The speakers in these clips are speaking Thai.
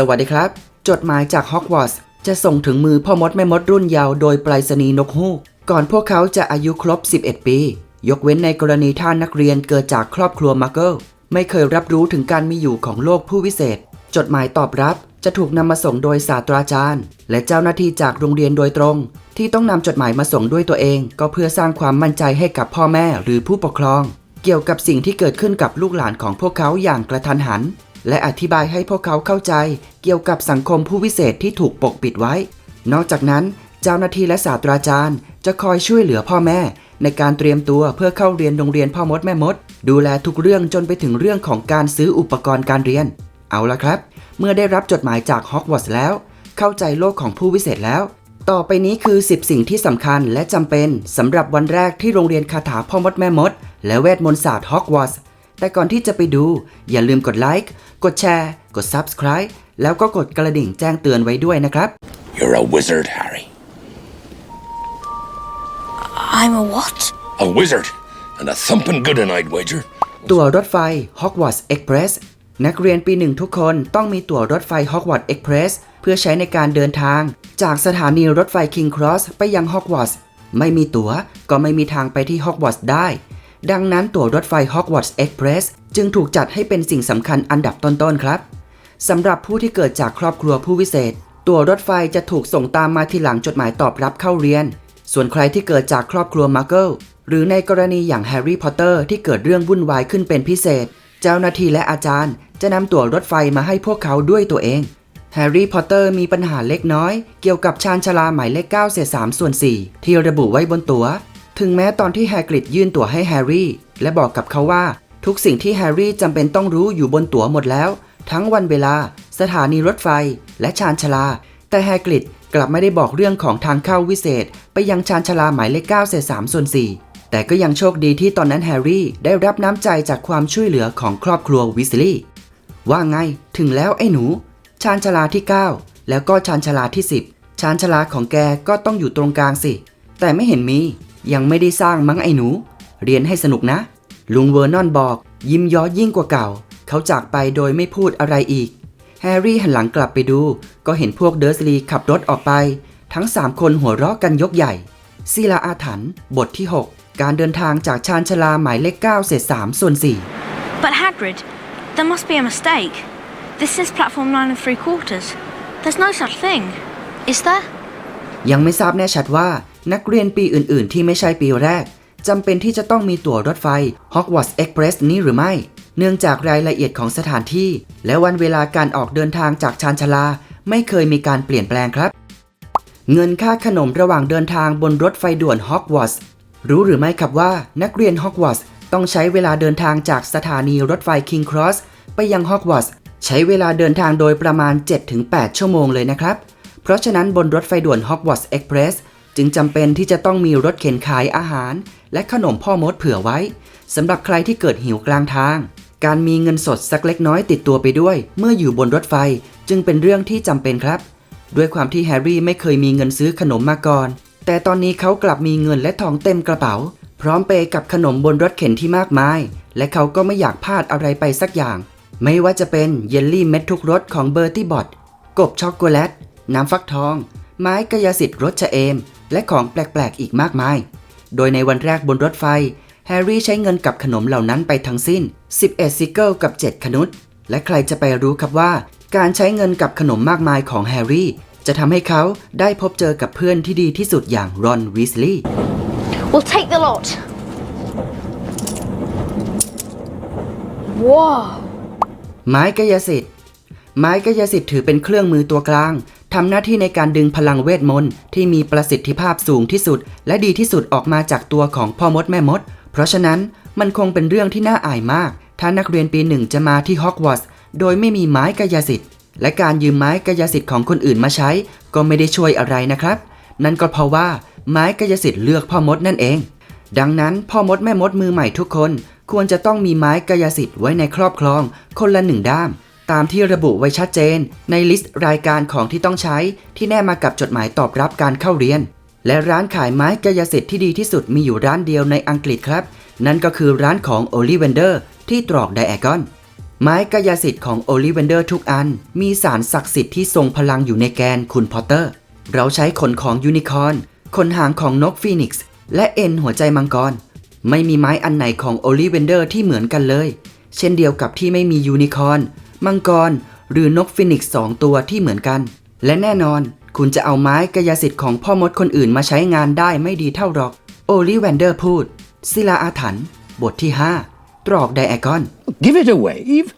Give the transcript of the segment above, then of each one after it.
สวัสดีครับ จดหมายจากฮอกวอตส์จะส่งถึงมือพ่อมดแม่มดรุ่นเยาว์โดยไปรษณีย์นกฮูก ก่อนพวกเขาจะอายุครบ 11 ปี ยกเว้นในกรณีท่านนักเรียนเกิดจากครอบครัวมาร์เกิลไม่เคยรับรู้ถึงการมีอยู่ของโลกผู้วิเศษ จดหมายตอบรับจะถูกนำมาส่งโดยศาสตราจารย์ และเจ้าหน้าที่จากโรงเรียนโดยตรง ที่ต้องนำจดหมายมาส่งด้วยตัวเอง ก็เพื่อสร้างความมั่นใจให้กับพ่อแม่หรือผู้ปกครอง เกี่ยวกับสิ่งที่เกิดขึ้นกับลูกหลานของพวกเขาอย่างกระทันหัน และอธิบายให้พวกเขาเข้าใจเกี่ยวกับสังคมผู้วิเศษที่ถูกปกปิดไว้ นอกจากนั้น เจ้าหน้าที่และศาสตราจารย์ จะคอยช่วยเหลือพ่อแม่ ในการเตรียมตัวเพื่อเข้าเรียนโรงเรียนพ่อมดแม่มด ดูแลทุกเรื่องจนไปถึงเรื่องของการซื้ออุปกรณ์การเรียน เอาละครับ เมื่อได้รับจดหมายจากฮอกวอตส์แล้ว เข้าใจโลกของผู้วิเศษแล้ว ต่อไปนี้คือ 10 สิ่งที่สำคัญและจำเป็นสำหรับวันแรกที่โรงเรียนคาถาพ่อมดแม่มด และเวทมนต์ศาสตร์ฮอกวอตส์แต่ก่อนที่จะไปดู อย่าลืมกดไลค์ กดแชร์ กด Subscribe แล้วก็กดกระดิ่งแจ้งเตือนไว้ด้วยนะครับ You're a wizard, Harry. I'm a what? A wizard. And a thumping good one, I'd wager. ตั๋วรถไฟ Hogwarts Express นักเรียนปีหนึ่งทุกคนต้องมีตั๋วรถไฟ Hogwarts Express เพื่อใช้ในการเดินทาง จากสถานีรถไฟ King Cross ไปยัง Hogwarts ไม่มีตั๋วก็ไม่มีทางไปที่ Hogwarts ได้ ดังนั้นตั๋วรถไฟ Hogwarts Express จึงถูกจัดให้เป็นสิ่งสำคัญอันดับต้นๆครับสำหรับผู้ที่เกิดจากครอบครัวผู้วิเศษ ตั๋วรถไฟจะถูกส่งตามมาทีหลังจดหมายตอบรับเข้าเรียน ส่วนใครที่เกิดจากครอบครัวมาร์เกิลหรือในกรณีอย่างแฮร์รี่พอตเตอร์ที่เกิดเรื่องวุ่นวายขึ้นเป็นพิเศษ เจ้าหน้าที่และอาจารย์ จะนำตั๋วรถไฟมาให้พวกเขาด้วยตัวเอง แฮร์รี่พอตเตอร์มีปัญหาเล็กน้อย เกี่ยวกับชานชาลาหมายเลข9เศษ3ส่วน 4 ที่ระบุไว้บนตั๋ว ถึงแม้ตอนที่แฮกริดยื่นตั๋วให้แฮร์รี่ และบอกกับเขาว่า ทุกสิ่งที่แฮร์รี่จำเป็นต้องรู้อยู่บนตั๋วหมดแล้ว ทั้งวันเวลา สถานีรถไฟ และชานชาลา แต่แฮกริดกลับไม่ได้บอกเรื่องของทางเข้าวิเศษ ไปยังชานชาลาหมายเลข9เศษ3ส่วน4แต่ก็ยังโชคดีที่ตอนนั้นแฮร์รี่ได้รับน้ำใจจากความช่วยเหลือของครอบครัววิสลีย์ว่าไง ถึงแล้วไอ้หนู ชานชาลาที่ 9 แล้วก็ชานชาลาที่ 10 ชานชาลาของแกก็ต้องอยู่ตรงกลางสิ แต่ไม่เห็นมี ยังไม่ได้สร้างมั้งไอ้หนู เรียนให้สนุกนะ ลุงเวอร์นอนบอก ยิ้มย้อยิ่งกว่าเก่า เขาจากไปโดยไม่พูดอะไรอีก แฮร์รี่หันหลังกลับไปดู ก็เห็นพวกเดอร์สลีย์ขับรถออกไป ทั้ง3คนหัวเราะกันยกใหญ่ศิลาอาถรรพ์บทที่ 6 การเดินทางจากชานชาลาหมายเลข9เศษ3ส่วน4 But Hagrid, there must be a mistake. This is platform nine and three quarters. There's no such thing. Is there? ยังไม่ทราบแน่ชัดว่านักเรียนปีอื่น ๆ ที่ไม่ใช่ปีแรก จำเป็นที่จะต้องมีตั๋วรถไฟ Hogwarts Express นี้หรือไม่ เนื่องจากรายละเอียดของสถานที่ และวันเวลาการออกเดินทางจากชานชาลา ไม่เคยมีการเปลี่ยนแปลงครับ เงินค่าขนมระหว่างเดินทางบนรถไฟด่วน Hogwarts รู้หรือไม่ครับว่านักเรียน Hogwarts ต้องใช้เวลาเดินทางจากสถานีรถไฟ King Cross ไปยัง Hogwarts ใช้เวลาเดินทางโดยประมาณ 7-8 ชั่วโมงเลยนะครับ เพราะฉะนั้นบนรถไฟด่วน Hogwarts Express จึงจำเป็นที่จะต้องมีรถเข็นขายอาหาร และขนมพ่อมดเผื่อไว้สำหรับใครที่เกิดหิวกลางทาง การมีเงินสดสักเล็กน้อยติดตัวไปด้วย เมื่ออยู่บนรถไฟจึงเป็นเรื่องที่จำเป็นครับ ด้วยความที่แฮร์รี่ไม่เคยมีเงินซื้อขนมมาก่อน แต่ตอนนี้เขากลับมีเงินและทองเต็มกระเป๋า พร้อมเปกับขนมบนรถเข็นที่มากมาย และเขาก็ไม่อยากพลาดอะไรไปสักอย่าง ไม่ว่าจะเป็นเยลลี่เม็ดทุกรสของเบอร์ตี้บอทกบช็อกโกแลตน้ำฟักทอง ไม้กายสิทธิ์รสชะเอม และของแปลกๆ อีกมากมาย โดยในวันแรกบนรถไฟ แฮร์รี่ใช้เงินกับขนมเหล่านั้นไปทั้งสิ้น 11 ซิกเกิลกับ 7 ขนุษและใครจะไปรู้ครับว่า การใช้เงินกับขนมมากมายของแฮร์รี่ จะทำให้เขาได้พบเจอกับเพื่อนที่ดีที่สุดอย่างรอนวีสลีย์ We'll take the lot. Whoa. ไม้กายสิทธิ์ ไม้กายสิทธิ์ถือเป็นเครื่องมือตัวกลาง ทำหน้าที่ในการดึงพลังเวทมนต์ที่มีประสิทธิภาพสูงที่สุด และดีที่สุดออกมาจากตัวของพ่อมดแม่มด เพราะฉะนั้นมันคงเป็นเรื่องที่น่าอายมาก ถ้านักเรียนปีหนึ่งจะมาที่ฮอกวอตส์โดยไม่มีไม้กายสิทธิ์ และการยืมไม้กายสิทธิ์ของคนอื่นมาใช้ ก็ไม่ได้ช่วยอะไรนะครับ นั่นก็เพราะว่าไม้กายสิทธิ์เลือกพ่อมดนั่นเอง ดังนั้นพ่อมดแม่มดมือใหม่ทุกคน ควรจะต้องมีไม้กายสิทธิ์ไว้ในครอบครอง คนละหนึ่งด้าม ตามที่ระบุไว้ชัดเจน ในลิสต์รายการของที่ต้องใช้ ที่แนบมากับจดหมายตอบรับการเข้าเรียน และร้านขายไม้กายสิทธิ์ที่ดีที่สุดมีอยู่ร้านเดียวในอังกฤษครับ นั่นก็คือร้านของโอลิเวนเดอร์ที่ตรอกไดแอกอนไม้กายสิทธิ์ของโอลิเวนเดอร์ทุกอัน มีสารศักดิ์สิทธิ์ที่ทรงพลังอยู่ในแกนคุณพอตเตอร์ เราใช้ขนของยูนิคอร์นขนหางของนกฟีนิกซ์และเอ็นหัวใจมังกร ไม่มีไม้อันไหนของโอลิเวนเดอร์ที่เหมือนกันเลย เช่นเดียวกับที่ไม่มียูนิคอร์น มังกร หรือนกฟีนิกซ์สองตัวที่เหมือนกัน และแน่นอน คุณจะเอาไม้กายสิทธิ์ของพ่อมดคนอื่นมาใช้งานได้ไม่ดีเท่าหรอก โอลิเวนเดอร์พูด ศิลาอาถรรพ์บทที่ 5 ตรอกไดแอกอน Give it a wave.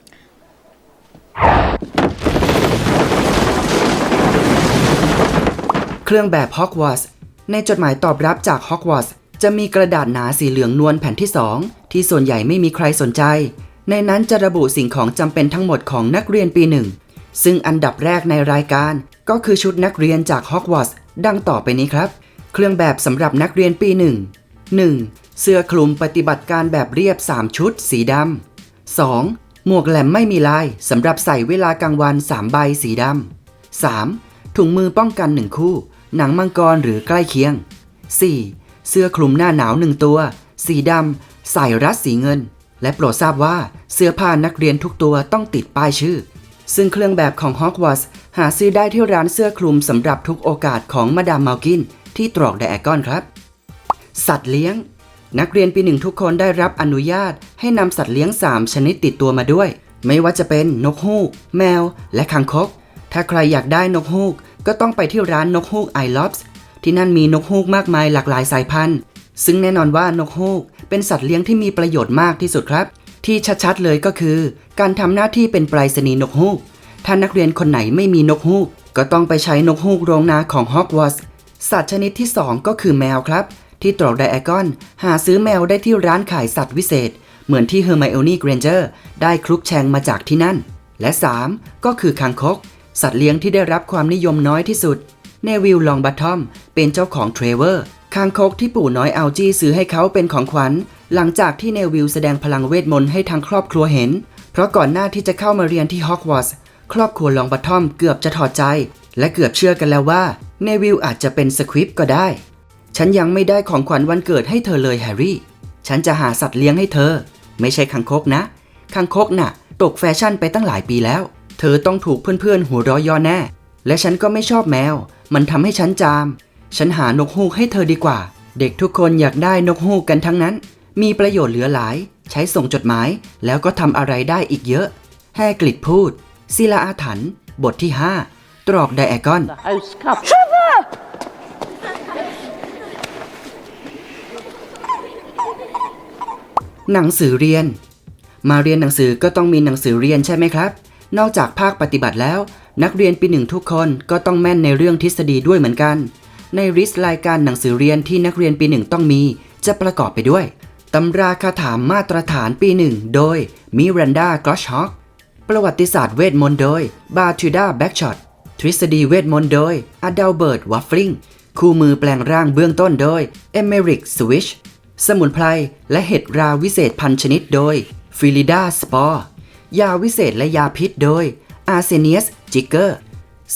เครื่องแบบฮอกวอตส์ในจดหมายตอบรับจากฮอกวอตส์จะมีกระดาษหนาสีเหลืองนวลแผ่นที่ 2 ที่ส่วนใหญ่ไม่มีใครสนใจ ในนั้นจะระบุสิ่งของจำเป็นทั้งหมดของนักเรียนปีหนึ่ง ซึ่งอันดับแรกในรายการก็คือชุดนักเรียนจากฮอกวอตส์ดังต่อไปนี้ครับ เครื่องแบบสำหรับนักเรียนปีหนึ่ง 1. เสื้อคลุมปฏิบัติการแบบเรียบ 3 ชุด สีดำ 2. หมวกแหลมไม่มีลายสำหรับใส่เวลากลางวัน 3 ใบสีดำ 3. ถุงมือป้องกัน 1 คู่ หนังมังกรหรือใกล้เคียง 4. เสื้อคลุมหน้าหนาว 1 ตัว สีดำ ใส่รัดสีเงิน และโปรดทราบว่าเสื้อผ้านักเรียนทุกตัวต้องติดป้ายชื่อ ซึ่งเครื่องแบบของฮอกวอตส์หาซื้อได้ที่ร้านเสื้อคลุมสำหรับทุกโอกาสของมาดามมาลกิน ที่ตรอกไดแอกอนครับ สัตว์เลี้ยง นักเรียนปีหนึ่งทุกคนได้รับอนุญาต ให้นำสัตว์เลี้ยง 3 ชนิดติดตัวมาด้วย ไม่ว่าจะเป็นนกฮูก แมว และคังคก ถ้าใครอยากได้นกฮูก ก็ต้องไปที่ร้านนกฮูกไอลอฟส์ที่นั่นมีนกฮูกมากมายหลากหลายสายพันธุ์ ซึ่งแน่นอนว่านกฮูก เป็นสัตว์เลี้ยงที่มีประโยชน์มากที่สุดครับ ที่ชัดๆเลยก็คือ การทำหน้าที่เป็นไปรษณีย์นกฮูกถ้านักเรียนคนไหนไม่มีนกฮูก ก็ต้องไปใช้นกฮูกโรงนาของฮอกวอตส์สัตว์ชนิดที่ 2 ก็คือแมวครับ ที่ตรอกไดแอกอน หาซื้อแมวได้ที่ร้านขายสัตว์วิเศษ เหมือนที่เฮอร์ไมโอนี่เกรนเจอร์ได้คลุกแชงมาจากที่นั่น และ 3 ก็คือคางคก สัตว์เลี้ยงที่ได้รับความนิยมน้อยที่สุดเนวิลลองบัตทอมเป็นเจ้าของเทรเวอร์ คางคกที่ปู่น้อยอัลจี้ซื้อให้เขาเป็นของขวัญ หลังจากที่เนวิลแสดงพลังเวทมนต์ให้ทางครอบครัวเห็น เพราะก่อนหน้าที่จะเข้ามาเรียนที่ฮอกวอตส์ครอบครัวลองบัตทอมเกือบจะถอดใจ และเกือบเชื่อกันแล้วว่าเนวิลอาจจะเป็นสควิปก็ได้ ฉันยังไม่ได้ของขวัญวันเกิดให้เธอเลยแฮร์รี่ ฉันจะหาสัตว์เลี้ยงให้เธอ ไม่ใช่คังคกนะคังคกน่ะ ตกแฟชั่นไปตั้งหลายปีแล้ว เธอต้องถูกเพื่อนๆหัวเร้อยย่อแน่ และฉันก็ไม่ชอบแมว มันทำให้ฉันจาม ฉันหานกฮูกให้เธอดีกว่า เด็กทุกคนอยากได้นกฮูกกันทั้งนั้น มีประโยชน์เหลือหลาย ใช้ส่งจดหมาย แล้วก็ทำอะไรได้อีกเยอะ แฮกลิดพูด ศิลาอาถรรพ์บทที่ 5 ตรอกไดแอกอน หนังสือเรียน มาเรียนหนังสือก็ต้องมีหนังสือเรียนใช่ไหมครับ นอกจากภาคปฏิบัติแล้ว นักเรียนปีหนึ่งทุกคนก็ต้องแม่นในเรื่องทฤษฎีด้วยเหมือนกัน ในริสรายการหนังสือเรียนที่นักเรียนปีหนึ่งต้องมี จะประกอบไปด้วยตำราคาถามมาตรฐานปีหนึ่งโดยมิรันดากรอชฮอกประวัติศาสตร์เวทมนต์โดยบาทูดาแบ็กช็อตทฤษฎีเวทมนต์โดยอดัลเบิร์ตวัฟฟลิงคู่มือแปลงร่างเบื้องต้นโดยเอเมริกสวิชสมุนไพรและเห็ดราวิเศษพันชนิดโดยฟิลิดาสปอร์ยาวิเศษและยาพิษโดยอาร์เซเนียสจิกเกอร์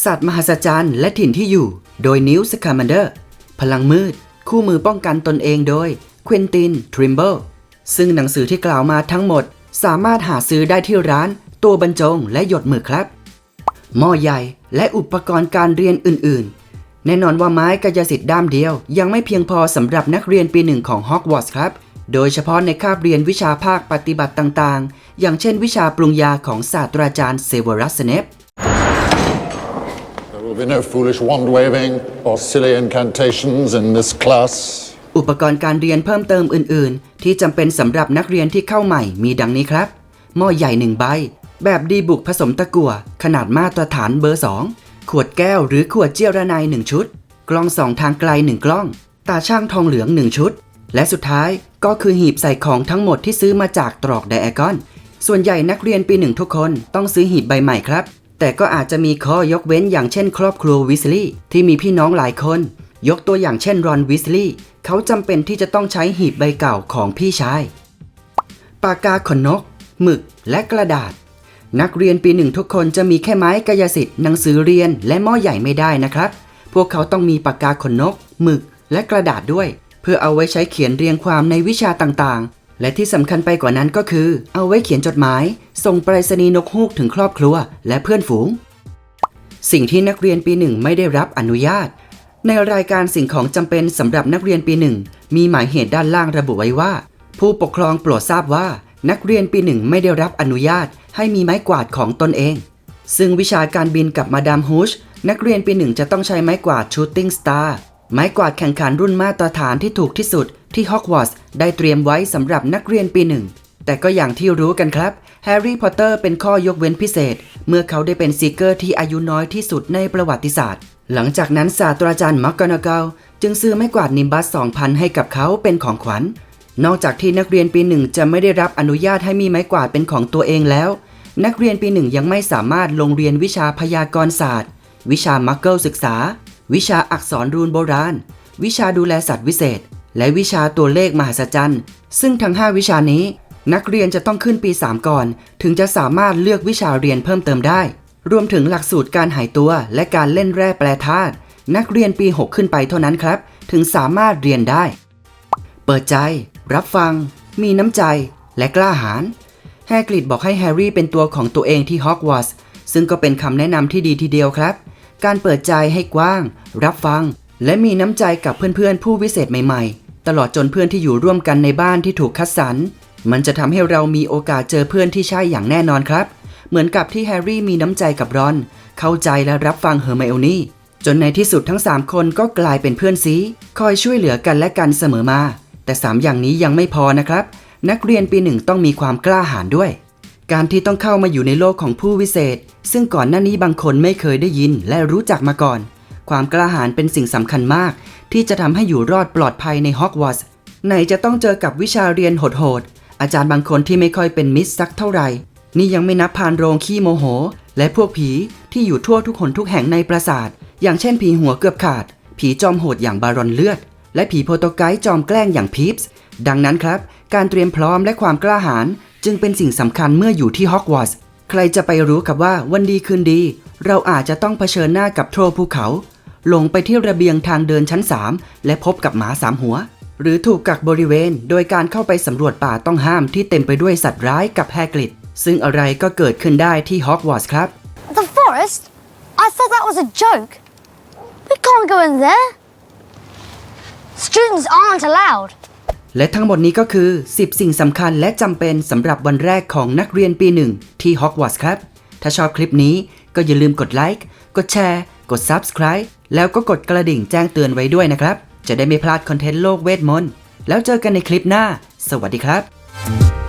สัตว์มหัศจรรย์และถิ่นที่อยู่ โดยนิวสคามันเดอร์ พลังมืด คู่มือป้องกันตนเองโดยควินตินทริมเบิลซึ่งหนังสือที่กล่าวมาทั้งหมด สามารถหาซื้อได้ที่ร้าน ตัวบรรจงและหยดมือครับ หม้อใหญ่และอุปกรณ์การเรียนอื่นๆ แน่นอนว่าไม้กายสิทธิ์ด้ามเดียว ยังไม่เพียงพอสำหรับนักเรียนปีหนึ่งของฮอกวอตส์ครับ โดยเฉพาะในคาบเรียนวิชาภาคปฏิบัติต่างๆ อย่างเช่นวิชาปรุงยาของศาสตราจารย์เซเวอรัสเนป There will be no foolish wand waving or silly incantations in this class. อุปกรณ์การเรียนเพิ่มเติมอื่น ๆ ที่จำเป็นสำหรับนักเรียนที่เข้าใหม่มีดังนี้ครับ หม้อใหญ่หนึ่งใบ แบบดีบุกผสมตะกั่วขนาดมาตรฐานเบอร์ 2 ขวดแก้วหรือขวดเจียระไน1ชุด กล้องสองทางไกล 1 กล้อง ตาช่างทองเหลือง 1 ชุด และสุดท้ายก็คือหีบใส่ของทั้งหมดที่ซื้อมาจากตรอกไดแอกอน ส่วนใหญ่นักเรียนปีหนึ่งทุกคนต้องซื้อหีบใบใหม่ครับ แต่ก็อาจจะมีข้อยกเว้นอย่างเช่น ครอบครัววิสลีย์ที่มีพี่น้องหลายคน ยกตัวอย่างเช่นรอนวิสลีย์เขาจำเป็นที่จะต้องใช้หีบใบเก่าของพี่ชาย ปากกาขนนก หมึกและกระดาษ นักเรียนปีหนึ่งทุกคนจะมีแค่ไม้กายสิทธิ์หนังสือเรียนและหม้อใหญ่ไม่ได้นะครับ พวกเขาต้องมีปากกาขนนก หมึกและกระดาษด้วย เพื่อเอาไว้ใช้เขียนเรียงความในวิชาต่างๆ และที่สำคัญไปกว่านั้นก็คือ เอาไว้เขียนจดหมาย ส่งไปรษณีย์นกฮูกถึงครอบครัว และเพื่อนฝูง สิ่งที่นักเรียนปีหนึ่งไม่ได้รับอนุญาต ในรายการสิ่งของจำเป็นสำหรับนักเรียนปีหนึ่งมีหมายเหตุด้านล่างระบุไว้ว่า ผู้ปกครองโปรดทราบว่า นักเรียนปีหนึ่งไม่ได้รับอนุญาต ให้มีไม้กวาดของตนเอง ซึ่งวิชาการบินกับมาดามฮูชนักเรียนปีหนึ่งจะต้องใช้ไม้กวาดชูตติ้งสตาร์ไม้กวาดแข่งขันรุ่นมาตรฐานที่ถูกที่สุดที่ฮอกวอตส์ ได้เตรียมไว้สำหรับนักเรียนปีหนึ่ง แต่ก็อย่างที่รู้กันครับ แฮร์รี่พอตเตอร์เป็นข้อยกเว้นพิเศษ เมื่อเขาได้เป็นซีเกอร์ที่อายุน้อยที่สุดในประวัติศาสตร์ หลังจากนั้นศาสตราจารย์มักกอนาเกลจึงซื้อไม้กวาดนิมบัส2,000 ให้กับเขาเป็นของขวัญ นอกจากที่นักเรียนปีหนึ่งจะไม่ได้รับอนุญาตให้มีไม้กวาดเป็นของตัวเองแล้ว นักเรียนปีหนึ่งยังไม่สามารถลงเรียนวิชาพยากรณศาสตร์ วิชามักเกิลศึกษา วิชาอักษรรูนโบราณ วิชาดูแลสัตว์วิเศษ และวิชาตัวเลขมหัศจรรย์ ซึ่งทั้ง 5 วิชานี้ นักเรียนจะต้องขึ้นปี 3 ก่อน ถึงจะสามารถเลือกวิชาเรียนเพิ่มเติมได้ รวมถึงหลักสูตรการหายตัว และการเล่นแร่แปรธาตุนักเรียนปี 6 ขึ้นไปเท่านั้นครับ ถึงสามารถเรียนได้ เปิดใจ รับฟัง มีน้ำใจ และกล้าหาญแฮกริดบอกให้แฮร์รี่เป็นตัวของตัวเองที่ฮอกวอตส์ซึ่งก็เป็นคำแนะนำที่ดีทีเดียวครับ การเปิดใจให้กว้าง รับฟัง และมีน้ำใจกับเพื่อนๆ ผู้วิเศษใหม่ๆ ตลอดจนเพื่อนที่อยู่ร่วมกันในบ้านที่ถูกคัดสรร มันจะทำให้เรามีโอกาสเจอเพื่อนที่ใช่อย่างแน่นอนครับ เหมือนกับที่แฮร์รี่มีน้ำใจกับรอน เข้าใจและรับฟังเฮอร์ไมโอนี่จนในที่สุดทั้ง 3 คนก็กลายเป็นเพื่อนซีคอยช่วยเหลือกันและกันเสมอมา แต่ 3 อย่างนี้ยังไม่พอนะครับ นักเรียนปีหนึ่งต้องมีความกล้าหาญด้วย การที่ต้องเข้ามาอยู่ในโลกของผู้วิเศษ ซึ่งก่อนหน้านี้บางคนไม่เคยได้ยินและรู้จักมาก่อน ความกล้าหาญเป็นสิ่งสำคัญมาก ที่จะทำให้อยู่รอดปลอดภัยในฮอกวอตส์ไหนจะต้องเจอกับวิชาเรียนโหดๆอาจารย์บางคนที่ไม่ค่อยเป็นมิตรสักเท่าไหร่นี่ยังไม่นับพานโรงขี้โมโห และพวกผีที่อยู่ทั่วทุกคนทุกแห่งในปราสาท อย่างเช่นผีหัวเกือบขาด ผีจอมโหดอย่างบารอนเลือด และผีโปรโตไกด์จอมแกล้งอย่างพีปส์ดังนั้นครับ การเตรียมพร้อมและความกล้าหาญจึงเป็นสิ่งสำคัญเมื่ออยู่ที่ฮอกวอตส์ใครจะไปรู้ครับว่าวันดีคืนดี เราอาจจะต้องเผชิญหน้ากับโทรภูเขา ลงไปที่ระเบียงทางเดินชั้น 3 และพบกับหมาสามหัว หรือถูกกักบริเวณ โดยการเข้าไปสำรวจป่าต้องห้ามที่เต็มไปด้วยสัตว์ร้ายกับแฮกริดซึ่งอะไรก็เกิดขึ้นได้ที่ฮอกวอตส์ครับ The forest? I thought that was a joke. We can't go in there. Students aren't allowed. และทั้งหมดนี้ก็คือ 10 สิ่งสำคัญและจำเป็นสำหรับวันแรกของนักเรียนปีหนึ่งที่ฮอกวอตส์ครับ ถ้าชอบคลิปนี้ก็อย่าลืมกดไลค์ กดแชร์ กด Subscribe แล้วก็กดกระดิ่งแจ้งเตือนไว้ด้วยนะครับ จะได้ไม่พลาดคอนเทนต์โลกเวทมนต์ แล้วเจอกันในคลิปหน้า สวัสดีครับ